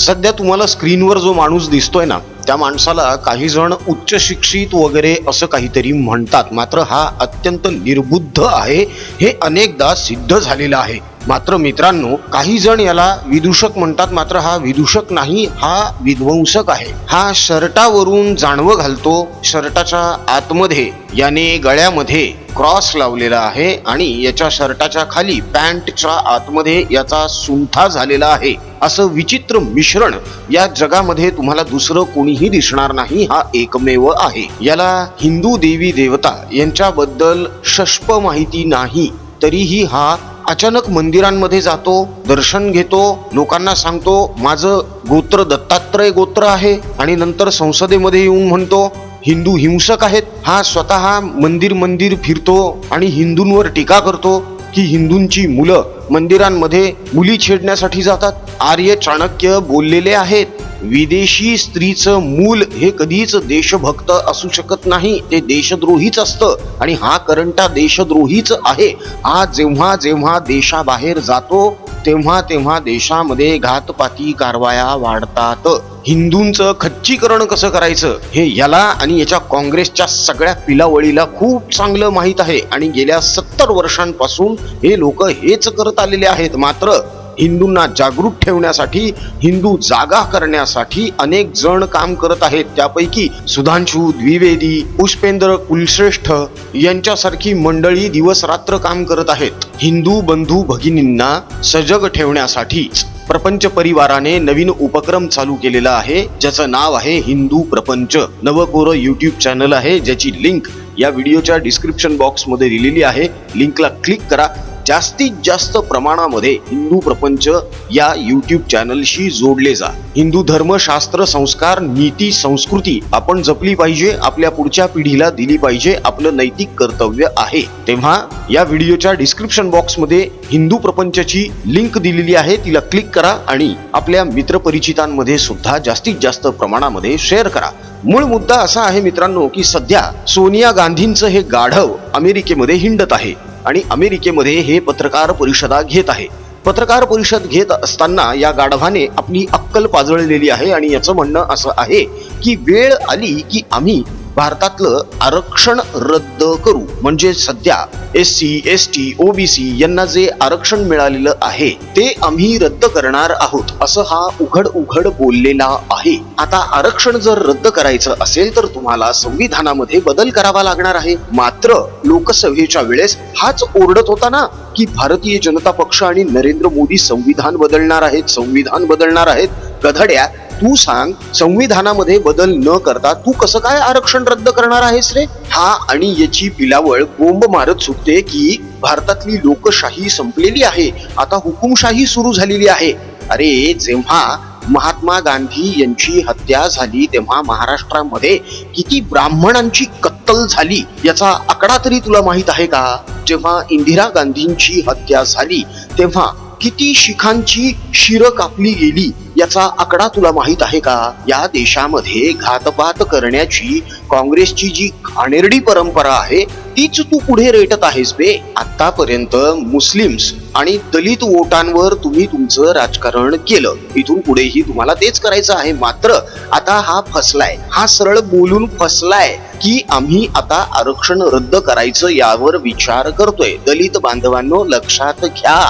सध्या तुम्हाला स्क्रीनवर जो माणूस दिसतोय ना त्या माणसाला काही जण उच्च शिक्षित वगैरे असं काहीतरी म्हणतात. मात्र हा अत्यंत निर्बुद्ध आहे. हे अनेकदा सिद्ध झालेलं आहे. मात्र मित्रांनो काही जण याला विदूषक म्हणतात मात्र हा विदूषक नाही हा विध्वंसक आहे. हा शर्टावरून जाणवं घालतो शर्टाच्या आतमध्ये याने गळ्यामध्ये क्रॉस लावलेला आहे आणि याच्या शर्टाच्या खाली पॅन्टच्या आतमध्ये याचा सुंठा झालेला आहे. असं विचित्र मिश्रण या जगामध्ये तुम्हाला दुसरं कोणीही दिसणार नाही हा एकमेव आहे. याला हिंदू देवी देवता यांच्याबद्दल शष्प माहिती नाही तरीही हा अचानक मंदिरांमध्ये जातो दर्शन घेतो लोकांना सांगतो माझं गोत्र दत्तात्रय गोत्र आहे. आणि नंतर संसदेमध्ये येऊन म्हणतो हिंदू हिंसक आहेत. हा स्वतः मंदिर मंदिर फिरतो आणि हिंदूंवर टीका करतो. की हिंदूंची मुलं मंदिरांमध्ये मुली छेडण्यासाठी जातात. आर्य चाणक्य बोललेले आहेत विदेशी स्त्रीचं मूल हे कधीच देशभक्त असू शकत नाही. ते देशद्रोहीच असतं आणि हा करंटा देशद्रोहीच आहे. हा जेव्हा जेव्हा देशाबाहेर जातो तेव्हा तेव्हा देशामध्ये घातपाती कारवाया वाढतात. हिंदूंचं खच्चीकरण कसं करायचं हे याला आणि याच्या काँग्रेसच्या सगळ्या पिलावळीला खूप चांगलं माहीत आहे. आणि गेल्या सत्तर वर्षांपासून हे लोक हेच करत आलेले आहेत. मात्र हिंदूंना जागरूक ठेवण्यासाठी हिंदू जागा करण्यासाठी अनेक जण काम करत आहेत. त्यापैकी सुधांशू द्विवेदी पुष्पेंद्र कुलश्रेष्ठ यांच्यासारखी मंडळी दिवस रात्र काम करत आहेत. हिंदू बंधू भगिनींना सजग ठेवण्यासाठीच प्रपंच परिवाराने नवीन उपक्रम चालू केलेला आहे ज्याचं नाव आहे हिंदू प्रपंच. नवकोर युट्यूब चॅनल आहे ज्याची लिंक या व्हिडिओच्या डिस्क्रिप्शन बॉक्समध्ये दिलेली आहे. लिंकला क्लिक करा. जास्तीत जास्त प्रमाणामध्ये हिंदू प्रपंच या युट्यूब चॅनलशी जोडले जा. हिंदू धर्म शास्त्र संस्कार नीती संस्कृती आपण जपली पाहिजे आपल्या पुढच्या पिढीला दिली पाहिजे आपलं नैतिक कर्तव्य आहे. तेव्हा या व्हिडिओच्या डिस्क्रिप्शन बॉक्समध्ये हिंदू प्रपंचची लिंक दिलेली आहे तिला क्लिक करा आणि आपल्या मित्रपरिचितांमध्ये सुद्धा जास्तीत जास्त प्रमाणामध्ये शेअर करा. मूळ मुद्दा असा आहे मित्रांनो की सध्या सोनिया गांधींचं हे गाढव अमेरिकेमध्ये हिंडत आहे. आणि अमेरिकेमध्ये हे पत्रकार परिषदा घेत आहे. पत्रकार परिषद घेत असताना या गाढवाने आपली अक्कल पाजळलेली आहे आणि याचं म्हणणं असं आहे की वेळ आली की आम्ही भारतातलं आरक्षण रद्द करू. म्हणजे सध्या S C S T OBC यांना जे आरक्षण मिळालेलं आहे ते आम्ही रद्द करणार आहोत असं हा उघड उघड बोललेला आहे. आता आरक्षण जर रद्द करायचं असेल तर तुम्हाला संविधानामध्ये बदल करावा लागणार आहे. मात्र लोकसभेच्या वेळेस हाच ओरडत होता ना की भारतीय जनता पक्ष आणि नरेंद्र मोदी संविधान बदलणार आहेत संविधान बदलणार आहेत. गधड्या तू सांग संविधानामध्ये बदल न करता तू कसं काय आरक्षण रद्द करणार आहेस रे? हा आणि याची पिलावळ बोंब मारत सुटते की भारतातली लोकशाही संपलेली आहे. आता हुकुमशाही सुरू झालेली आहे. अरे जेव्हा महात्मा गांधी यांची हत्या झाली तेव्हा महाराष्ट्रामध्ये किती ब्राह्मणांची कत्तल झाली याचा आकडा तरी तुला माहीत आहे का? जेव्हा इंदिरा गांधींची हत्या झाली तेव्हा किती शिखांची शिरं कापली गेली याचा आकडा तुला माहीत आहे का? या देशामध्ये घातपात करण्याची काँग्रेसची जी घाणेरडी परंपरा आहे तीच तू पुढे रेटत आहेस बे. आतापर्यंत मुस्लिम्स आणि दलित वोटांवर तुम्ही तुमचं राजकारण केलं. इथून पुढेही तुम्हाला तेच करायचं आहे. मात्र आता हा फसलाय. हा सरळ बोलून फसलाय की आम्ही आता आरक्षण रद्द करायचं यावर विचार करतोय. दलित बांधवांनो लक्षात घ्या.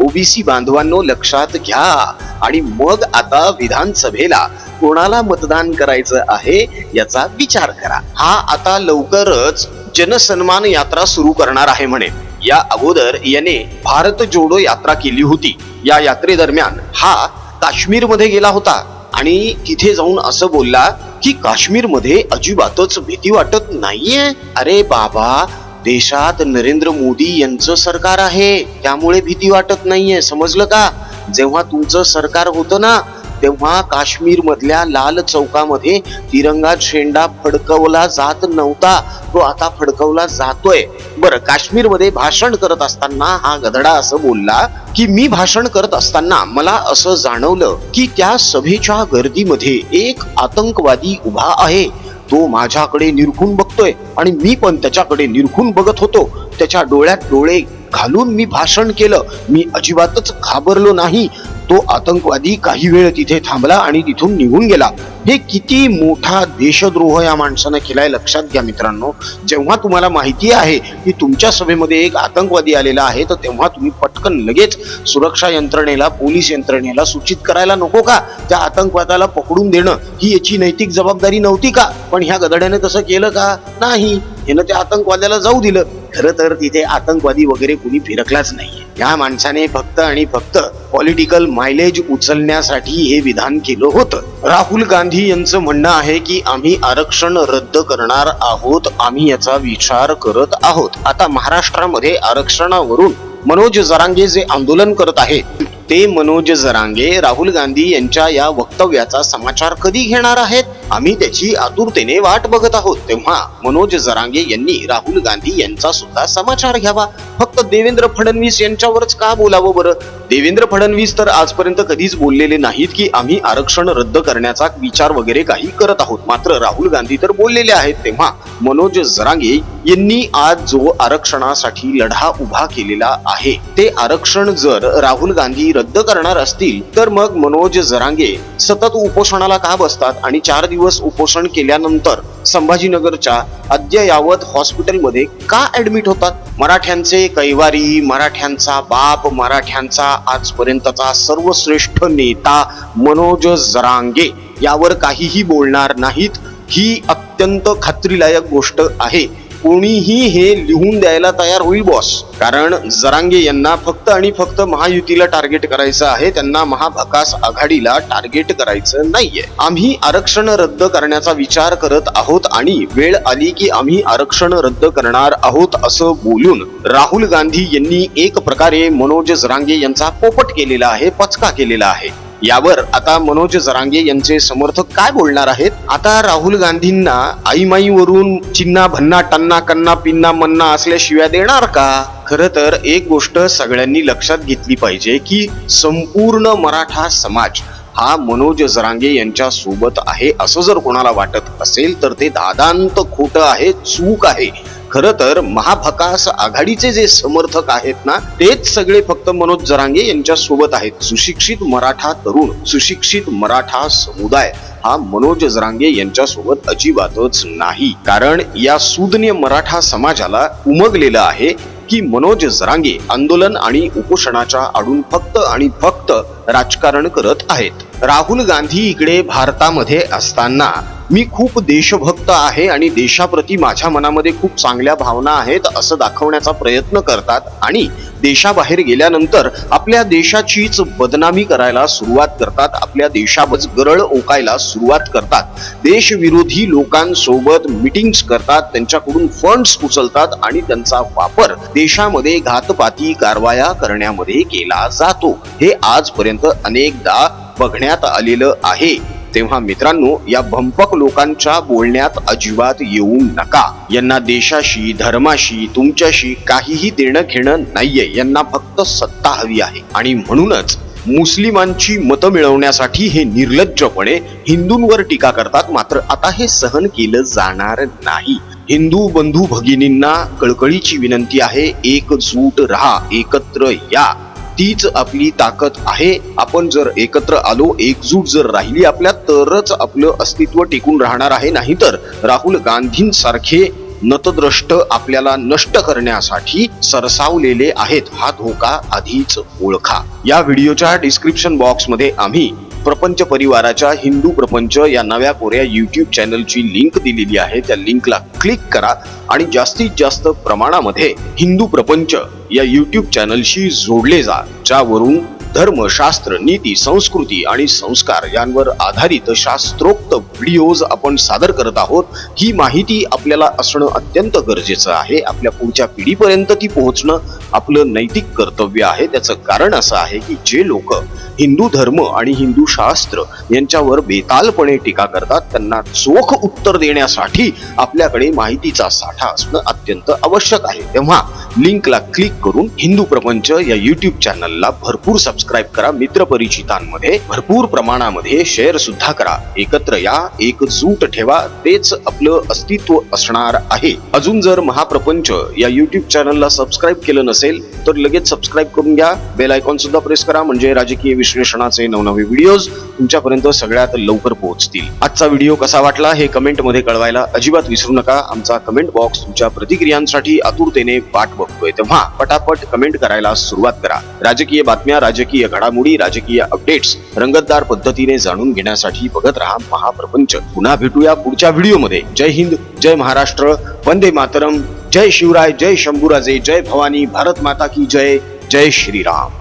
ओबीसी बांधवांनो लक्षात घ्या. आणि मग आता विधानसभेला कोणाला मतदान करायचं आहे याचा विचार करा. हा आता लवकरच जनसन्मान यात्रा सुरू करणार आहे म्हणे. या अगोदर याने भारत जोडो यात्रा केली होती. या यात्रेदरम्यान हा काश्मीरमध्ये गेला होता. आणि तिथे जाऊन असं बोलला की काश्मीरमध्ये अजिबातच भीती वाटत नाहीये. अरे बाबा देशात नरेंद्र मोदी यांचं सरकार आहे. त्यामुळे भीती वाटत नाहीये. समजलं का? जेव्हा तुमचं सरकार होतं ना तेव्हा काश्मीर मधल्या लाल चौकामध्ये तिरंगा झेंडा फडकवला जात नव्हता. तो आता फडकवला जातोय. बरं काश्मीरमध्ये भाषण करत असताना हा गधडा असं बोलला की मी भाषण करत असताना मला असं जाणवलं की त्या सभेच्या गर्दीमध्ये एक आतंकवादी उभा आहे. तो माझ्याकडे निरखून बघतोय आणि मी पण त्याच्याकडे निरखून बघत होतो. त्याच्या डोळ्यात डोळे घालून मी भाषण केलं. मी अजिबातच घाबरलो नाही. तो आतंकवादी काही वेळ तिथे थांबला आणि तिथून निघून गेला. हे किती मोठा देशद्रोह या माणसानं केलाय लक्षात घ्या मित्रांनो. जेव्हा तुम्हाला माहिती आहे की तुमच्या सभेमध्ये एक आतंकवादी आलेला आहे तर तेव्हा तुम्ही पटकन लगेच सुरक्षा यंत्रणेला पोलीस यंत्रणेला सूचित करायला नको का? त्या आतंकवादाला पकडून देणं ही याची नैतिक जबाबदारी नव्हती का? पण ह्या गदड्याने तसं केलं का? नाही. यानं त्या आतंकवाद्याला जाऊ दिलं. खरं तर तिथे आतंकवादी वगैरे कुणी फिरकलाच नाहीये. या माणसाने फक्त आणि फक्त पॉलिटिकल मायलेज उचलण्यासाठी हे विधान केलं होतं. राहुल गांधी यांचं म्हणणं आहे की आम्ही आरक्षण रद्द करणार आहोत आम्ही याचा विचार करत आहोत. आता महाराष्ट्रामध्ये आरक्षणावरून मनोज जरांगे जे आंदोलन करत आहेत ते मनोज जरांगे राहुल गांधी यांच्या या वक्तव्याचा समाचार कधी घेणार आहेत? आम्ही त्याची आतुरतेने वाट बघत आहोत. तेव्हा मनोज जरांगे यांनी राहुल गांधी यांचा सुद्धा समाचार घ्यावा. फक्त देवेंद्र फडणवीस यांच्यावरच का बोलावं बरं? देवेंद्र फडणवीस तर आजपर्यंत कधीच बोललेले नाहीत की आम्ही आरक्षण रद्द करण्याचा विचार वगैरे काही करत आहोत. मात्र राहुल गांधी तर बोललेले आहेत तेव्हा मनोज जरांगे यांनी आज जो आरक्षणासाठी लढा उभा केलेला आहे ते आरक्षण जर राहुल गांधी रद्द करणार असतील तर मग मनोज जरांगे सतत उपोषणाला का बसतात आणि चार दिवस उपोषण केल्यानंतर संभाजीनगरच्या अद्ययावत हॉस्पिटलमध्ये का ऍडमिट होतात? मराठ्यांचे कैवारी मराठ्यांचा बाप मराठ्यांचा आजपर्यंतचा सर्वश्रेष्ठ नेता मनोज जरांगे यावर काहीही बोलणार नाहीत. ही अत्यंत खात्रीलायक गोष्ट आहे. कोणीही हे लिहून द्यायला तयार होईल बॉस कारण जरांगे यांना फक्त आणि फक्त महायुतीला टार्गेट करायचं आहे. त्यांना महाभकास आघाडीला टार्गेट करायचं नाहीये. आम्ही आरक्षण रद्द करण्याचा विचार करत आहोत आणि वेळ आली की आम्ही आरक्षण रद्द करणार आहोत असं बोलून राहुल गांधी यांनी एक प्रकारे मनोज जरांगे यांचा पोपट केलेला आहे पचका केलेला आहे. यावर आता मनोज जरांगे यांचे समर्थक काय बोलणार आहेत? आता राहुल गांधींना आईमाईवरून चिन्ना भन्ना टन्ना कन्ना पिन्ना मन्ना असल्याशिवाय देणार का? खर तर एक गोष्ट सगळ्यांनी लक्षात घेतली पाहिजे की संपूर्ण मराठा समाज हा मनोज जरांगे यांच्या सोबत आहे. असं जर कोणाला वाटत असेल तर ते दादांत खोटं आहे चूक आहे. खर तर महाभकास आघाडीचे जे समर्थक आहेत ना तेच सगळे फक्त मनोज जरांगे यांच्या सोबत आहेत. सुशिक्षित मराठा तरुण सुशिक्षित मराठा समुदाय हा मनोज जरांगे यांच्या सोबत अजिबातच नाही. कारण या सुज्ञ मराठा समाजाला उमगलेलं आहे की मनोज जरांगे आंदोलन आणि उपोषणाच्या आडून फक्त आणि फक्त राजकारण करत आहेत. राहुल गांधी इकडे भारतामध्ये असताना मी खूप देशभक्त आहे आणि देशाप्रती माझ्या मनामध्ये खूप चांगल्या भावना आहेत असं दाखवण्याचा प्रयत्न करतात आणि देशाबाहेर गेल्यानंतर आपल्या देशाचीच बदनामी करायला सुरुवात करतात आपल्या देशाबच गरळ ओकायला सुरुवात करतात. देशविरोधी लोकांसोबत मिटिंग्स करतात त्यांच्याकडून फंड्स उचलतात आणि त्यांचा वापर देशामध्ये घातपाती कारवाया करण्यामध्ये केला जातो. हे आजपर्यंत अनेकदा बघण्यात आलेलं आहे. तेव्हा मित्रांनो या भंपक लोकांच्या बोलण्यात अजिबात येऊ नका. यांना देशाशी धर्माशी तुमच्याशी काहीही देणं घेणं नाहीये. यांना फक्त सत्ता हवी आहे. आणि म्हणूनच मुस्लिमांची मतं मिळवण्यासाठी हे निर्लज्जपणे हिंदूंवर टीका करतात. मात्र आता हे सहन केलं जाणार नाही. हिंदू बंधू भगिनींना कळकळीची विनंती आहे एकजूट राहा एकत्र या. तीच आपली ताकद आहे. आपण जर एकत्र आलो एकजूट जर राहिली आपल्या तरच आपलं अस्तित्व टिकून राहणार आहे. नाहीतर राहुल गांधींसारखे नतद्रष्ट आपल्याला नष्ट करण्यासाठी सरसावलेले आहेत. हा धोका आधीच ओळखा. या व्हिडिओच्या डिस्क्रिप्शन बॉक्समध्ये आम्ही प्रपंच परिवाराच्या हिंदू प्रपंच या नव्या कोऱ्या युट्यूब चॅनलची लिंक दिलेली आहे. त्या लिंकला क्लिक करा आणि जास्तीत जास्त प्रमाणामध्ये हिंदू प्रपंच या युट्यूब चॅनलशी जोडले जा. ज्यावरून धर्म शास्त्र नीती संस्कृती आणि संस्कार यांवर आधारित शास्त्रोक्त व्हिडिओज आपण सादर करत आहोत ही माहिती आपल्याला असणं अत्यंत गरजेचं आहे. आपल्या पुढच्या पिढीपर्यंत ती पोहोचणं आपलं नैतिक कर्तव्य आहे. त्याचं कारण असं आहे की जे लोक हिंदू धर्म आणि हिंदू शास्त्र यांच्यावर बेतालपणे टीका करतात त्यांना चोख उत्तर देण्यासाठी आपल्याकडे माहितीचा साठा असणं अत्यंत आवश्यक आहे. तेव्हा लिंकला क्लिक करून हिंदू प्रपंच या युट्यूब चॅनलला भरपूर सबस्क्राईब करा मित्रपरिचितांमध्ये. भरपूर प्रमाणामध्ये शेअर सुद्धा करा. एकत्र या एकजूट ठेवा तेच आपलं अस्तित्व असणार आहे. अजून जर महाप्रपंच या युट्यूब चॅनलला सबस्क्राईब केलं नसेल तर लगेच सबस्क्राईब करून घ्या. बेल आयकॉन सुद्धा प्रेस करा म्हणजे राजकीय विश्लेषणाचे नवनवे व्हिडिओज तुमच्यापर्यंत सगळ्यात लवकर पोहोचतील. आजचा व्हिडिओ कसा वाटला हे कमेंटमध्ये कळवायला अजिबात विसरू नका. आमचा कमेंट बॉक्स तुमच्या प्रतिक्रियांसाठी आतुरतेने वाट बघतोय तेव्हा पटापट कमेंट करायला सुरुवात करा. राजकीय बातम्या राजकीय घडामोडी राजकीय अपडेट्स रंगतदार पद्धतीने जाणून घेण्यासाठी बघत राहा महाप्रपंच. पुन्हा भेटूया पुढच्या व्हिडिओमध्ये. जय हिंद जय महाराष्ट्र. वंदे मातरम. जय शिवराय जय शंभूराजे जय भवानी. भारत माता की जय. जय श्रीराम.